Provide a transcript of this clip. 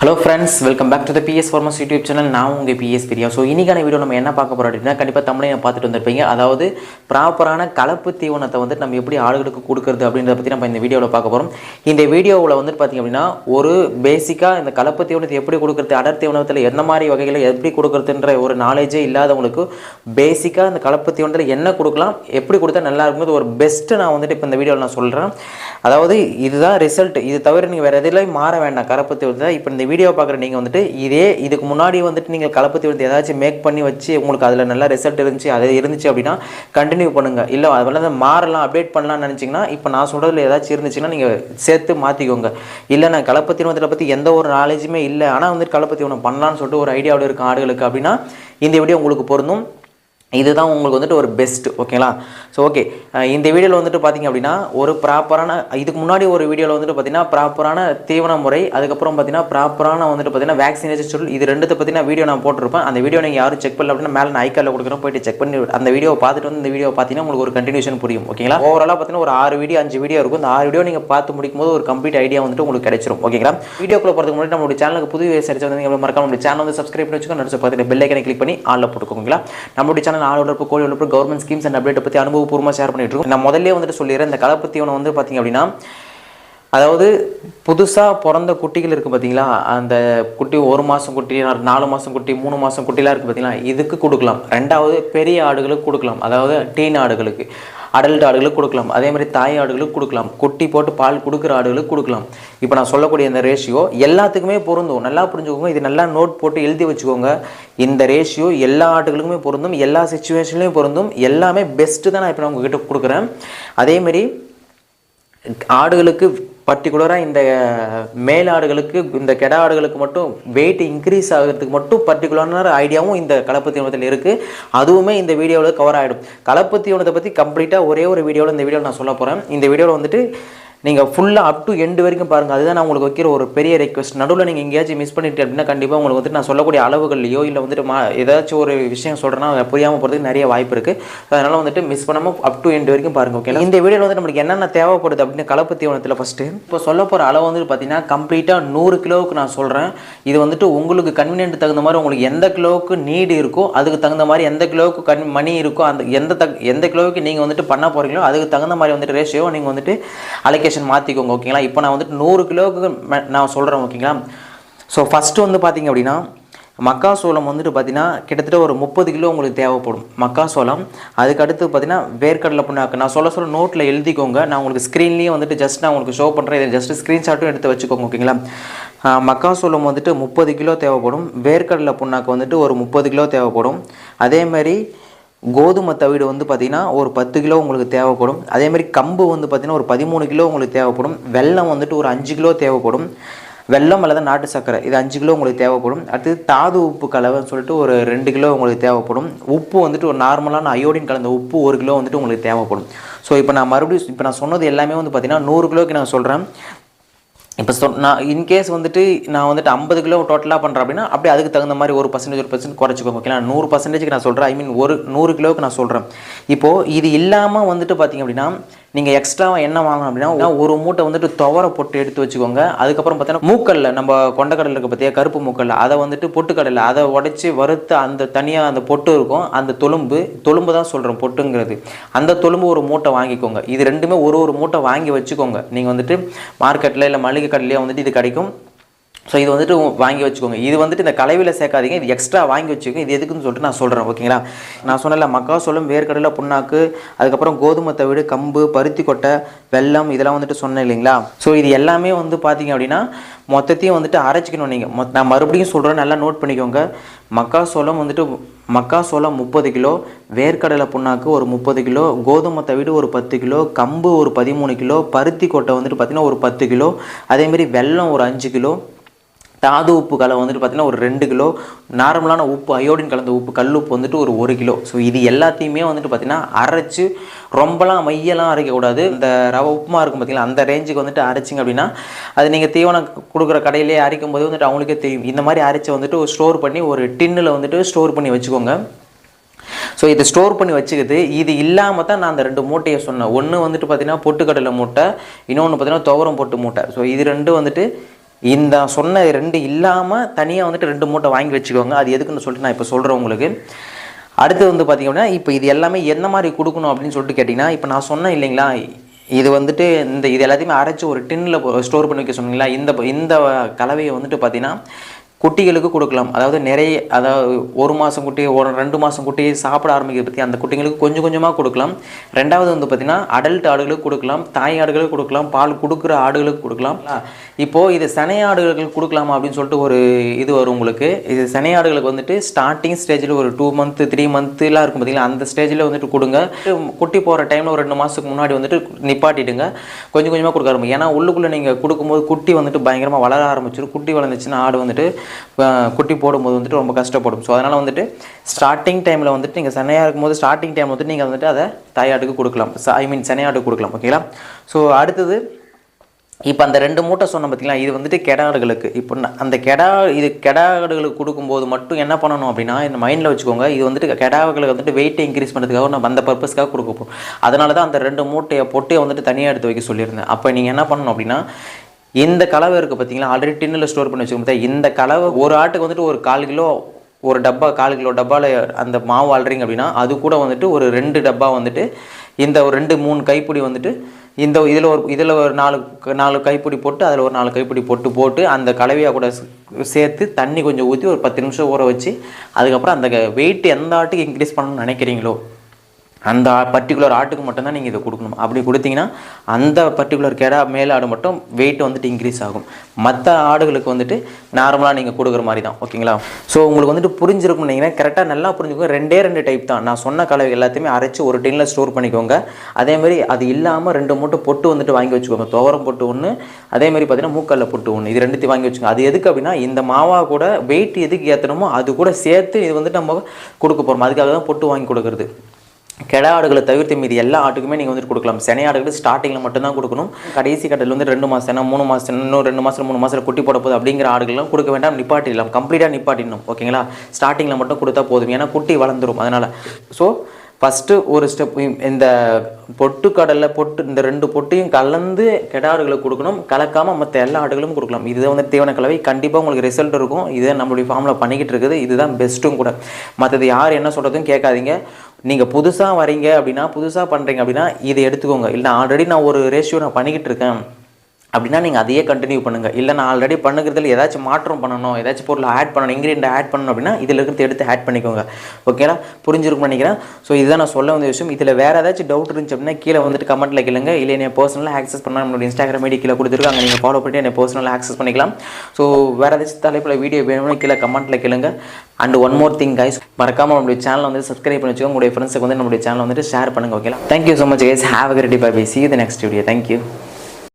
Hello friends welcome back to the BS farmers YouTube channel நான் உங்கள் PS Priya. So இன்றைக்கான video நம்ம என்ன பார்க்க போகிறோம் அப்படின்னா கண்டிப்பாக தமிழையும் பார்த்துட்டு வந்திருப்பீங்க. அதாவது ப்ராப்பரான கலப்பு தீவனத்தை வந்து நம்ம எப்படி ஆளுகளுக்கு கொடுக்குறது அப்படின்றத பற்றி நம்ம இந்த வீடியோவில் பார்க்க போகிறோம் இந்த வீடியோவில் வந்துட்டு பார்த்திங்க அப்படின்னா ஒரு பேசிக்காக இந்த கலப்பு தீவனத்தை எப்படி கொடுக்குறது அடர் தீவனத்தில் எந்த மாதிரி வகைகளை எப்படி கொடுக்குறதுன்ற ஒரு நாலேஜே இல்லாதவங்களுக்கு பேசிக்காக இந்த கலப்பு தீவனத்தில் என்ன கொடுக்கலாம் எப்படி கொடுத்தா நல்லா இருக்கும்போது ஒரு பெஸ்ட்டு நான் வந்துட்டு இப்போ இந்த வீடியோவில் நான் சொல்கிறேன் அதாவது இதுதான் ரிசல்ட் இது தவிர நீங்கள் வேறு எதிலையும் மாற வேண்டாம். கலப்பு தீவனத்தை இப்போ இந்த வீடியோ பார்க்குற நீங்கள் வந்துட்டு இதே இதுக்கு முன்னாடி வந்துட்டு நீங்கள் கலப்பத்தி தீவனத்தை ஏதாச்சும் மேக் பண்ணி வச்சு உங்களுக்கு அதில் நல்ல ரிசல்ட் இருந்துச்சு அது இருந்துச்சு அப்படின்னா கண்டினியூ பண்ணுங்கள் இல்லை அது வந்து மாறலாம் அப்டேட் பண்ணலாம்னு நினச்சிங்கன்னா இப்போ நான் சொல்கிறதுல ஏதாச்சும் இருந்துச்சுன்னா நீங்கள் சேர்த்து மாற்றிக்கோங்க இல்லை நான் கலப்பத்தி தீவனத்தை பற்றி எந்த ஒரு நாலேஜுமே இல்லை. ஆனால் வந்துட்டு கலப்பத்தி தீவனம் பண்ணலான்னு சொல்லிட்டு ஒரு ஐடியாவில் இருக்க ஆடுகளுக்கு அப்படின்னா இந்த வீடியோ உங்களுக்கு பொருந்தும். இதுதான் உங்களுக்கு வந்துட்டு ஒரு பெஸ்ட் ஓகேங்களா ஸோ ஓகே இந்த வீடியோவில் வந்துட்டு பார்த்தீங்க அப்படின்னா ஒரு ப்ராப்பரான இதுக்கு முன்னாடி ஒரு வீடியோவில் வந்துட்டு பார்த்தீங்கன்னா ப்ராப்பரான தீவன முறை அதுக்கப்புறம் பார்த்தீங்கன்னா ப்ராப்பரான வந்துட்டு பார்த்தீங்கன்னா வேக்சினேஷன் சொல் இது ரெண்டுத்தை பற்றி வீடியோ நான் போட்டிருப்பேன். அந்த வீடியோ நீங்கள் யாரும் செக் பண்ணல அப்படின்னா மேலே நான் ஐக்காலில் கொடுக்குறேன். போயிட்டு செக் பண்ணி அந்த வீடியோவை பார்த்துட்டு வந்து இந்த வீடியோ பார்த்தீங்கன்னா உங்களுக்கு ஒரு கண்டினியூஷன் புரியும் ஓகேங்களா ஓவராலாக பார்த்தீங்கன்னா ஒரு ஆறு வீடியோ அஞ்சு வீடியோ இருக்கும். அந்த ஆறு வீடியோ நீங்கள் பார்த்து முடிக்கும் போது ஒரு கம்ப்ளீட் ஐடியா வந்துட்டு உங்களுக்கு கிடைச்சிரும் ஓகேங்களா வீடியோக்குள்ள போகிறதுக்கு முன்னாடி நம்மளுடைய சேனலுக்கு புது விவசாயிச்சு வந்து மறக்காம நம்மளுடைய சேனல் வந்து சப்ஸ்கிரைப் பண்ணி வச்சுக்கோங்க. நடிச்சு பார்த்துட்டு பெல் ஐக்கனை கிளிக் பண்ணி ஆளில் போட்டுக்கோங்களா நம்மளுடைய சேனல் நாள் வளர்ப்பு கோழி வளர்ப்பு கவர்மெண்ட் ஸ்கீம்ஸ் அண்ட் அப்டேட் பற்றி அனுபவபூர்வமாக ஷேர் பண்ணிட்டு இருக்கோம். நான் முதல்ல வந்துட்டு சொல்லிடுறேன். இந்த கலப்பு தீவனம் வந்து பார்த்தீங்க அப்படின்னா அதாவது புதுசாக பிறந்த குட்டிகள் இருக்குது பார்த்தீங்களா அந்த குட்டி ஒரு மாதம் குட்டி நாலு மாதம் குட்டி மூணு மாதம் குட்டிலாம் இருக்குது பார்த்தீங்களா இதுக்கு கொடுக்கலாம். ரெண்டாவது பெரிய ஆடுகளுக்கு கொடுக்கலாம். அதாவது டீன் ஆடுகளுக்கு. அடல்ட் ஆடுகளுக்கு கொடுக்கலாம். அதே மாதிரி தாய் ஆடுகளுக்கு கொடுக்கலாம். குட்டி போட்டு பால் கொடுக்குற ஆடுகளுக்கு கொடுக்கலாம். இப்போ நான் சொல்லக்கூடிய இந்த ரேஷியோ எல்லாத்துக்குமே பொருந்தும். நல்லா புரிஞ்சுக்கோங்க. இது நல்லா நோட் போட்டு எழுதி வச்சுக்கோங்க. இந்த ரேஷியோ எல்லா ஆடுகளுக்குமே பொருந்தும். எல்லா சுச்சுவேஷன்லையும் பொருந்தும். எல்லாமே பெஸ்ட்டு தான் நான் இப்போ நான் உங்ககிட்ட கொடுக்குறேன். அதேமாரி ஆடுகளுக்கு பர்டிகுலராக இந்த மேல் ஆடுகளுக்கு இந்த கெடா ஆடுகளுக்கு மட்டும் வெயிட் இன்க்ரீஸ் ஆகிறதுக்கு மட்டும் பர்டிகுலரான ஐடியாவும் இந்த கலப்பு தீவனத்தில் இருக்குது அதுவுமே இந்த வீடியோவில் கவர் ஆகிடும் கலப்பு தீவனத்தை பற்றி கம்ப்ளீட்டாக ஒரே ஒரு வீடியோவில் இந்த வீடியோவில் நான் சொல்ல போகிறேன் இந்த வீடியோவில் வந்துட்டு நீங்கள் ஃபுல்லாக அப் டு எண்டு வரைக்கும் பாருங்கள் அதுதான் நான் உங்களுக்கு வைக்கிற ஒரு பெரிய ரெக்வஸ்ட் நடுவில் நீங்கள் எங்கேயாச்சும் மிஸ் பண்ணிட்டு அப்படின்னா கண்டிப்பாக உங்களுக்கு வந்துட்டு நான் சொல்லக்கூடிய அளவுகள்லையோ இல்லை வந்துட்டு மா ஏதாச்சும் ஒரு விஷயம் சொல்கிறேன்னா புரியாமல் போகிறதுக்கு நிறைய வாய்ப்பு இருக்குது அதனால் வந்துட்டு மிஸ் பண்ணாமல் அப் டு எண்டு வரைக்கும் பாருங்கள் ஓகே இந்த வீடியோவில் வந்து நம்மளுக்கு என்னென்ன தேவைப்படுது அப்படின்னு கலப்பு தீவனத்தில் ஃபஸ்ட்டு இப்போ சொல்ல போகிற அளவு வந்துட்டு பார்த்தீங்கன்னா கம்ப்ளீட்டாக நூறு கிலோவுக்கு நான் சொல்கிறேன் இது வந்துட்டு உங்களுக்கு கன்வீனியன்ட் தகுந்த மாதிரி உங்களுக்கு எந்த கிலோவுக்கு நீடு இருக்கோ அதுக்கு தகுந்த மாதிரி எந்த கிலோவுக்கு கண் மணி இருக்கோ அந்த எந்த தக் எந்த கிலோவுக்கு நீங்கள் வந்துட்டு பண்ண போகிறீங்களோ அதுக்கு தகுந்த மாதிரி வந்துட்டு ரேஷியோ நீங்கள் வந்துட்டு அலோகேஷன் மாற்றிக்கோங்க ஓகேங்களா இப்போ நான் வந்துட்டு நூறு கிலோவுக்கு மே- நான் சொல்கிறேன் ஓகேங்களா ஸோ ஃபஸ்ட்டு வந்து பார்த்தீங்க அப்படின்னா மக்காசோளம் வந்துட்டு பார்த்தீங்கன்னா கிட்டத்தட்ட ஒரு முப்பது கிலோ உங்களுக்கு தேவைப்படும். மக்காசோளம் அதுக்கு அடுத்து பார்த்தீங்கன்னா வேர்க்கடலை புண்ணாக்கு. நான் சொல்ல சொல்ல நோட்டில் எழுதிக்கோங்க. நான் உங்களுக்கு ஸ்க்ரீன்லேயே வந்துட்டு ஜஸ்ட் நான் உங்களுக்கு ஷோ பண்ணுறேன் இதை ஜஸ்ட் ஸ்க்ரீன்ஷாட்டும் எடுத்து வச்சுக்கோங்க ஓகேங்களா மக்காசோளம் வந்துட்டு முப்பது கிலோ தேவைப்படும். வேர்க்கடலை புண்ணாக்கு வந்துட்டு ஒரு முப்பது கிலோ தேவைப்படும். அதே மாதிரி கோதுமை தவிடு வந்து பார்த்திங்கன்னா ஒரு பத்து கிலோ உங்களுக்கு தேவைப்படும். அதேமாதிரி கம்பு வந்து பார்த்திங்கன்னா ஒரு பதிமூணு கிலோ உங்களுக்கு தேவைப்படும். வெல்லம் வந்துட்டு ஒரு அஞ்சு கிலோ தேவைப்படும். வெல்லம் அல்லது நாட்டு சர்க்கரை இது அஞ்சு கிலோ உங்களுக்கு தேவைப்படும். அடுத்து தாது உப்பு கலவைன்னு சொல்லிட்டு ஒரு ரெண்டு கிலோ உங்களுக்கு தேவைப்படும். உப்பு வந்துட்டு ஒரு நார்மலான அயோடின் கலந்த உப்பு ஒரு கிலோ வந்துட்டு உங்களுக்கு தேவைப்படும். ஸோ இப்போ நான் மறுபடியும் இப்போ நான் சொன்னது எல்லாமே வந்து பார்த்திங்கன்னா நூறு கிலோக்கு நான் சொல்கிறேன் இப்போ சொ நான் இன்கேஸ் வந்துட்டு நான் வந்துட்டு ஐம்பது கிலோ டோட்டலாக பண்ணுறேன் அப்படின்னா அப்படியே அதுக்கு தகுந்த மாதிரி ஒரு பர்சன்டேஜ் ஒரு பர்சன்ட் குறைச்சிக்கோங்க நான் நூறு பர்சன்டேஜ்க்கு நான் சொல்கிறேன் ஐ மீன் ஒரு நூறு கிலோவுக்கு நான் சொல்கிறேன் இப்போது இது இல்லாமல் வந்துட்டு பார்த்தீங்க அப்படின்னா நீங்கள் எக்ஸ்ட்ராவாக என்ன வாங்கணும் அப்படின்னா ஒரு மூட்டை வந்துட்டு துவரை போட்டு எடுத்து வச்சுக்கோங்க. அதுக்கப்புறம் பார்த்தீங்கன்னா மூக்கல்ல நம்ம கொண்டக்கடலை இருக்க பார்த்தியா கருப்பு மூக்கல்ல அதை வந்துட்டு பொட்டுக்கடலை அதை உடச்சி வறுத்து அந்த தனியாக அந்த பொட்டு இருக்கும். அந்த தொலும்பு தொலும்பு தான் சொல்கிறேன் பொட்டுங்கிறது. அந்த தொலும்பு ஒரு மூட்டை வாங்கிக்கோங்க. இது ரெண்டுமே ஒரு ஒரு மூட்டை வாங்கி வச்சுக்கோங்க. நீங்கள் வந்துட்டு மார்க்கெட்டில் இல்லை மளிகை கடையிலேயே வந்துட்டு இது கிடைக்கும். ஸோ இது வந்துட்டு வாங்கி வச்சுக்கோங்க. இது வந்துட்டு இந்த கலவையில் சேர்க்காதீங்க. இது எக்ஸ்ட்ரா வாங்கி வச்சுக்கோங்க. இது எதுக்குன்னு சொல்லிட்டு நான் சொல்கிறேன் ஓகேங்களா நான் சொன்னல மக்காசோளம் வேர்க்கடலை புண்ணாக்கு அதுக்கப்புறம் கோதுமை தவிடு கம்பு பருத்தி கொட்டை வெல்லம் இதெல்லாம் வந்துட்டு சொன்னேன் இல்லைங்களா? ஸோ இது எல்லாமே வந்து பார்த்தீங்க அப்படின்னா மொத்தத்தையும் வந்துட்டு அரைச்சிக்கணும் நீங்கள் மொத் நான் மறுபடியும் சொல்கிறேன் நல்லா நோட் பண்ணிக்கோங்க. மக்காசோளம் வந்துட்டு மக்காசோளம் முப்பது கிலோ வேர்க்கடலை புண்ணாக்கு ஒரு முப்பது கிலோ கோதுமை தவிடு ஒரு பத்து கிலோ கம்பு ஒரு பதிமூணு கிலோ பருத்தி கொட்டை வந்துட்டு பார்த்தீங்கன்னா ஒரு பத்து கிலோ அதேமாரி வெல்லம் ஒரு அஞ்சு கிலோ தாது உப்பு கலவை வந்துட்டு பார்த்தீங்கன்னா ஒரு ரெண்டு கிலோ நார்மலான உப்பு அயோடின் கலந்த உப்பு கல் உப்பு வந்துட்டு ஒரு ஒரு கிலோ. ஸோ இது எல்லாத்தையுமே வந்துட்டு பார்த்தீங்கன்னா அரைச்சு ரொம்பலாம் மையெல்லாம் அரைக்கக்கூடாது. இந்த ரவை உப்புமா இருக்கும் பார்த்திங்களா அந்த ரேஞ்சுக்கு வந்துட்டு அரைச்சிங்க அப்படின்னா அது நீங்கள் தீவனம் கொடுக்குற கடையிலே அரைக்கும் போது வந்துட்டு அவங்களுக்கே தெரியும். இந்த மாதிரி அரைச்சி வந்துட்டு ஸ்டோர் பண்ணி ஒரு டின்னில் வந்துட்டு ஸ்டோர் பண்ணி வச்சுக்கோங்க. ஸோ இதை ஸ்டோர் பண்ணி வச்சுக்கிது இது இல்லாமல் தான் நான் அந்த ரெண்டு மூட்டையை சொன்னேன். ஒன்று வந்துட்டு பார்த்தீங்கன்னா பொட்டுக்கடலை மூட்டை இன்னொன்று பார்த்தீங்கன்னா துவரம் பொட்டு மூட்டை. ஸோ இது ரெண்டும் வந்துட்டு இந்த சொன்ன ரெண்டு இல்லாமல் தனியாக வந்துட்டு ரெண்டு மூட்டை வாங்கி வச்சுக்கோங்க. அது எதுக்குன்னு சொல்லிட்டு நான் இப்போ சொல்கிறேன் உங்களுக்கு. அடுத்து வந்து பார்த்திங்க அப்படின்னா இப்போ இது எல்லாமே என்ன மாதிரி கொடுக்கணும் அப்படின்னு சொல்லிட்டு கேட்டிங்கன்னா இப்போ நான் சொன்னேன் இல்லைங்களா இது வந்துட்டு இந்த இது எல்லாத்தையுமே அரைச்சி ஒரு டின்னில் ஸ்டோர் பண்ணி வைக்க சொன்னீங்களா இந்த இந்த கலவையை வந்துட்டு பார்த்தீங்கன்னா குட்டிகளுக்கு கொடுக்கலாம். அதாவது நிறைய அதாவது ஒரு மாதம் குட்டி ஒரு ரெண்டு மாதம் குட்டி சாப்பிட ஆரம்பிக்கிறது பற்றி அந்த குட்டிங்களுக்கு கொஞ்சம் கொஞ்சமாக கொடுக்கலாம். ரெண்டாவது வந்து பார்த்திங்கன்னா அடல்ட் ஆடுகளுக்கு கொடுக்கலாம் தாய் ஆடுகளுக்கு கொடுக்கலாம் பால் கொடுக்குற ஆடுகளுக்கு கொடுக்கலாம். இப்போது இது சனை ஆடுகளுக்கு கொடுக்கலாமா அப்படின்னு சொல்லிட்டு ஒரு இது வரும் உங்களுக்கு. இது சனை ஆடுகளுக்கு வந்துட்டு ஸ்டார்டிங் ஸ்டேஜில் ஒரு டூ மந்த்து த்ரீ மந்த்துலாம் இருக்கும் பார்த்தீங்களா அந்த ஸ்டேஜில் வந்துட்டு கொடுங்க. குட்டி போகிற டைமில் ஒரு ரெண்டு மாதத்துக்கு முன்னாடி வந்துட்டு நிப்பாட்டிடுங்க. கொஞ்சம் கொஞ்சமாக கொடுக்க ஆரம்பிக்கும் ஏன்னா உள்ளுக்குள்ளே நீங்கள் கொடுக்கும்போது குட்டி வந்துட்டு பயங்கரமாக வளர ஆரம்பிச்சிடும் குட்டி வளர்ந்துச்சுன்னா ஆடு வந்துட்டு குட்டி போடும்போது வந்துட்டு ரொம்ப கஷ்டப்படும். ஸோ அதனால் வந்துட்டு ஸ்டார்டிங் டைமில் வந்துட்டு நீங்கள் சென்னையாக இருக்கும்போது ஸ்டார்டிங் டைம் வந்துட்டு நீங்கள் வந்துட்டு அதை தாயாட்டுக்கு கொடுக்கலாம். ஐ மீன் சென்னையாட்டுக்கு கொடுக்கலாம். ஓகேங்களா ஸோ அடுத்தது இப்போ அந்த ரெண்டு மூட்டை சொன்ன பார்த்தீங்களா இது வந்துட்டு கெடாடுகளுக்கு. இப்போ அந்த கெடா இது கெடாடுகளுக்கு கொடுக்கும்போது மட்டும் என்ன பண்ணணும் அப்படின்னா இந்த மைண்டில் வச்சுக்கோங்க இது வந்துட்டு கெடாவுகளுக்கு வந்துட்டு வெயிட்டை இன்க்ரீஸ் பண்ணுறதுக்காக நம்ம அந்த பர்பஸ்க்காக கொடுக்க போகிறோம் அதனால தான் அந்த ரெண்டு மூட்டையை பொட்டையை வந்துட்டு தனியாக எடுத்து வைக்க சொல்லியிருந்தேன். அப்போ நீங்கள் என்ன பண்ணணும் அப்படின்னா இந்த கலவை இருக்குது பார்த்தீங்களா ஆல்ரெடி டின்னில் ஸ்டோர் பண்ணி வச்சுக்கோங்க இந்த கலவை ஒரு ஆட்டுக்கு வந்துட்டு ஒரு கால் கிலோ ஒரு டப்பா கால் கிலோ டப்பாவில் அந்த மாவு அழறிங்க அப்படின்னா அது கூட வந்துட்டு ஒரு ரெண்டு டப்பா வந்துட்டு இந்த ஒரு ரெண்டு மூணு கைப்பிடி வந்துட்டு இந்த இதில் ஒரு இதில் ஒரு நாலு நாலு கைப்பிடி போட்டு அதில் ஒரு நாலு கைப்பிடி போட்டு போட்டு அந்த கலவையாக கூட சேர்த்து தண்ணி கொஞ்சம் ஊற்றி ஒரு பத்து நிமிஷம் ஊற வச்சு அதுக்கப்புறம் அந்த வெயிட் எந்த ஆட்டுக்கு இன்க்ரீஸ் பண்ணணும்னு நினைக்கிறீங்களோ அந்த பர்டிகுலர் ஆட்டுக்கு மட்டும்தான் நீங்கள் இதை கொடுக்கணும். அப்படி கொடுத்தீங்கன்னா அந்த பர்டிகுலர் கெடா மேல் ஆடு மட்டும் வெயிட் வந்துட்டு இன்க்ரீஸ் ஆகும். மற்ற ஆடுகளுக்கு வந்துட்டு நார்மலாக நீங்கள் கொடுக்குற மாதிரி தான். ஓகேங்களா? ஸோ உங்களுக்கு வந்துட்டு புரிஞ்சிருக்கும் நீங்கள் கரெக்டாக நல்லா புரிஞ்சுக்கோங்க. ரெண்டே ரெண்டு டைப் தான். நான் சொன்ன கலவை எல்லாத்தையுமே அரைச்சி ஒரு டின்னில் ஸ்டோர் பண்ணிக்கோங்க. அதேமாதிரி அது இல்லாமல் ரெண்டு மூட்டை பொட்டு வந்துட்டு வாங்கி வச்சுக்கோங்க. துவரம் பொட்டு ஒன்று அதேமாதிரி பார்த்தீங்கன்னா மூக்கல்ல பொட்டு ஒன்று இது ரெண்டுத்தையும் வாங்கி வச்சுக்கோங்க. அது எதுக்கு அப்படின்னா இந்த மாவா கூட வெயிட் எதுக்கு ஏற்றணுமோ அது கூட சேர்த்து இது வந்துட்டு நம்ம கொடுக்க போகிறோம் அதுக்காக தான் பொட்டு வாங்கி கொடுக்குறது. கெடா ஆடுகளை தவிர்த்து மீதி எல்லா ஆட்டுக்குமே நீங்கள் வந்துட்டு கொடுக்கலாம். செனை ஆடுகள் ஸ்டார்டிங்கில் மட்டும்தான் கொடுக்கணும். கடைசி கட்டத்தில் வந்து ரெண்டு மாதம் என்ன மூணு மாதம் இன்னும் ரெண்டு மாதம் மூணு மாதத்தில் குட்டி போட போகுது அப்படிங்கிற ஆடுகள்லாம் கொடுக்க வேண்டாம். நிப்பாட்டிடலாம். கம்ப்ளீட்டாக நிப்பாட்டிடணும். ஓகேங்களா ஸ்டார்டிங்கில் மட்டும் கொடுத்தா போதும். ஏன்னா குட்டி வளர்ந்துரும். அதனால் ஸோ ஃபஸ்ட்டு ஒரு ஸ்டெப் இந்த பொட்டு கடலை பொட்டு இந்த ரெண்டு பொட்டையும் கலந்து கெடாடுகளை கொடுக்கணும். கலக்காமல் மற்ற எல்லா ஆடுகளும் கொடுக்கலாம். இதுதான் வந்து தீவன கலவை. கண்டிப்பாக உங்களுக்கு ரிசல்ட் இருக்கும். இதை நம்மளுடைய ஃபார்மில் பண்ணிக்கிட்டு இருக்குது. இதுதான் பெஸ்ட்டும் கூட. மற்றது யார் என்ன சொல்கிறதும் கேட்காதீங்க. நீங்கள் புதுசாக வரீங்க அப்படின்னா புதுசாக பண்ணுறீங்க அப்படின்னா இதை எடுத்துக்கோங்க. இல்லை ஆல்ரெடி நான் ஒரு ரேஷியோ நான் பண்ணிக்கிட்டு இருக்கேன். அப்படின்னா நீங்கள் அதையே கண்டினியூ பண்ணுங்கள் இல்லை நான் ஆல்ரெடி பண்ணுகிறதுல ஏதாச்சும் மாற்றம் பண்ணணும் ஏதாச்சும் பொருள் ஆட் பண்ணணும் இன்க்ரீடியன்ட் ஆட் பண்ணணும் அப்படின்னா இதில் இருக்கிறது எடுத்து ஆட் பண்ணிக்கோங்க. ஓகேங்களா புரிஞ்சிருக்கும்னு நினைக்கிறேன். ஸோ இதுதான் நான் சொல்ல வந்த விஷயம். இதில் வேறு ஏதாச்சும் டவுட் இருந்துச்சு அப்படின்னா கீழே வந்துட்டு கமெண்ட்டில் கேளுங்க. இல்லை என்னை பர்சனலாக ஆக்சஸ் பண்ணால் நம்மளோட இன்ஸ்டாகிராம் ஐடி கீழே கொடுத்துருக்காங்க. நீங்கள் ஃபாலோ பண்ணி என்னை பர்சனலாக ஆக்சஸ் பண்ணிக்கலாம். ஸோ வேறு ஏதாச்சும் தலைப்பில் வீடியோ வேணும்னு கீழே கமெண்ட்டில் கேளுங்க. And one more thing guys மறக்காமல் நம்மளுடைய சேனல் வந்து சப்ஸ்கிரைப் பண்ணி வச்சுக்கோங்க. உங்களுடைய ஃப்ரெண்ட்ஸுக்கு வந்து நம்மளுடைய சேனல் வந்துட்டு ஷேர் பண்ணுங்க. ஓகேங்களா thank you so much guys have a great bye bye see the next video thank you